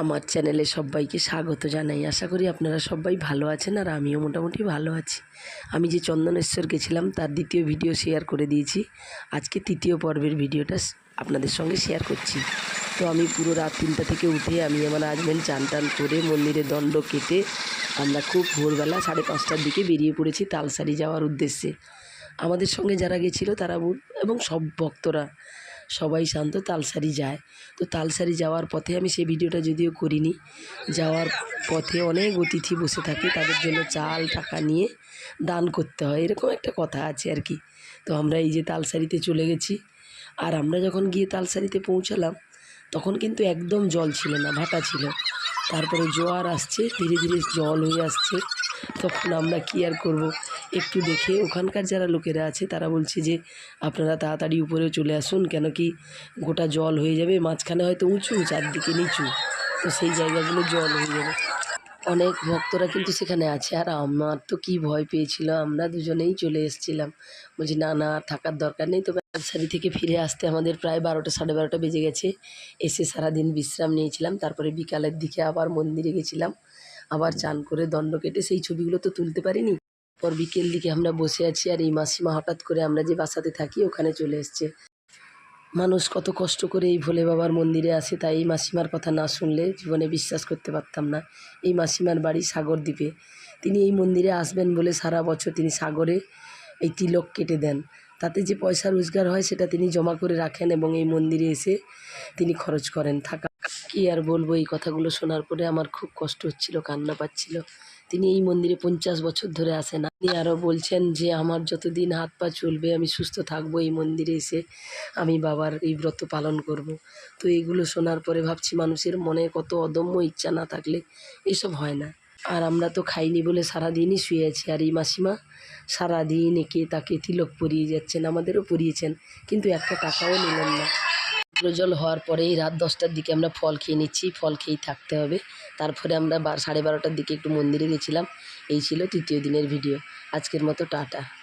আমার চ্যানেলে সবাইকে স্বাগত জানাই। আশা করি আপনারা সবাই ভালো আছেন আর আমিও মোটামুটি ভালো আছি। আমি যে চন্দনেশ্বর গেছিলাম, তার দ্বিতীয় ভিডিও শেয়ার করে দিয়েছি। আজকে তৃতীয় পর্বের ভিডিওটা আপনাদের সঙ্গে শেয়ার করছি। তো আমি পুরো রাত তিনটা থেকে উঠে আমি আমার আজমেন চান টান করে মন্দিরে দণ্ড কেটে আমরা খুব ভোরবেলা সাড়ে পাঁচটার দিকে বেরিয়ে পড়েছি তালসারি যাওয়ার উদ্দেশ্যে। আমাদের সঙ্গে যারা গেছিল তারা এবং সব ভক্তরা সবাই শান্ত, তালসারি যায়। তো তালসারি যাওয়ার পথে আমি সেই ভিডিওটা যদিও করিনি, যাওয়ার পথে অনেক অতিথি বসে থাকে, তাদের জন্য চাল, টাকা নিয়ে দান করতে হয়, এরকম একটা কথা আছে আর কি। তো আমরা এই যে তালসারিতে চলে গেছি, আর আমরা যখন গিয়ে তালসারিতে পৌঁছালাম, তখন কিন্তু একদম জল ছিল না, ভাটা ছিল। তারপরে জোয়ার আসছে, ধীরে ধীরে জল হয়ে আসছে। তখন আমরা কী আর করব? একটু দেখে ওখানকার যারা লোকেরা আছে, তারা বলছে যে, আপনারা তাড়াতাড়ি উপরে চলে আসুন, কেন কি গোটা জল হয়ে যাবে, মাঝখানে হয়তো উঁচু, চারদিকে নিচু। তো সেই জায়গাগুলো জল হয়ে যাবে। অনেক ভক্তরা কিন্তু সেখানে আছে। আর আমার তো কি ভয় পেয়েছিল, আমরা দুজনেই চলে এসেছিলাম। বলছি, না না থাকার দরকার নেই। তবে নার্সারি থেকে ফিরে আসতে আমাদের প্রায় বারোটা, সাড়ে বারোটা বেজে গেছে। এসে সারাদিন বিশ্রাম নিয়েছিলাম। তারপরে বিকালের দিকে আবার মন্দিরে গেছিলাম। আবার চান করে দণ্ড কেটে সেই ছবিগুলো তো তুলতে পারিনি। পর বিকেল দিকে আমরা বসে আছি আর এই মাসিমা হঠাৎ করে আমরা যে বাসাতে থাকি ওখানে চলে এসছে। মানুষ কত কষ্ট করে এই ভোলে বাবার মন্দিরে আসে, তাই এই মাসিমার কথা না শুনলে জীবনে বিশ্বাস করতে পারতাম না। এই মাসিমার বাড়ি সাগর দ্বীপে। তিনি এই মন্দিরে আসবেন বলে সারা বছর তিনি সাগরে এই তিলক কেটে দেন। তাতে যে পয়সা রোজগার হয় সেটা তিনি জমা করে রাখেন এবং এই মন্দিরে এসে তিনি খরচ করেন। থাকা কি আর বলব? এই কথাগুলো শোনার পরে আমার খুব কষ্ট হচ্ছিল, কান্না পাচ্ছিল। তিনি এই মন্দিরে পঞ্চাশ বছর ধরে আসেন। তিনি আরও বলছেন যে, আমার যতদিন হাত পা চলবে, আমি সুস্থ থাকব এই মন্দিরে এসে। আমি বাবার এই ব্রত পালন করব। তো এইগুলো শোনার পরে ভাবছি, মানুষের মনে কত অদম্য ইচ্ছা না থাকলে এসব হয় না। আর আমরা তো খাইনি বলে সারাদিনই শুয়ে আছি। আর এই মাসিমা সারাদিন একে তাকে তিলক পরিয়ে যাচ্ছেন, আমাদেরও পরিয়েছেন। কিন্তু একটা টাকাও নিলেন না। জল হওয়ার পরেই রাত দশটার দিকে আমরা ফল খেয়ে নিচ্ছি, ফল খেয়েই থাকতে হবে। তারপরে আমরা সাড়ে বারোটার দিকে একটু মন্দিরে গেছিলাম। এই ছিল তৃতীয় দিনের ভিডিও। আজকের মতো টাটা।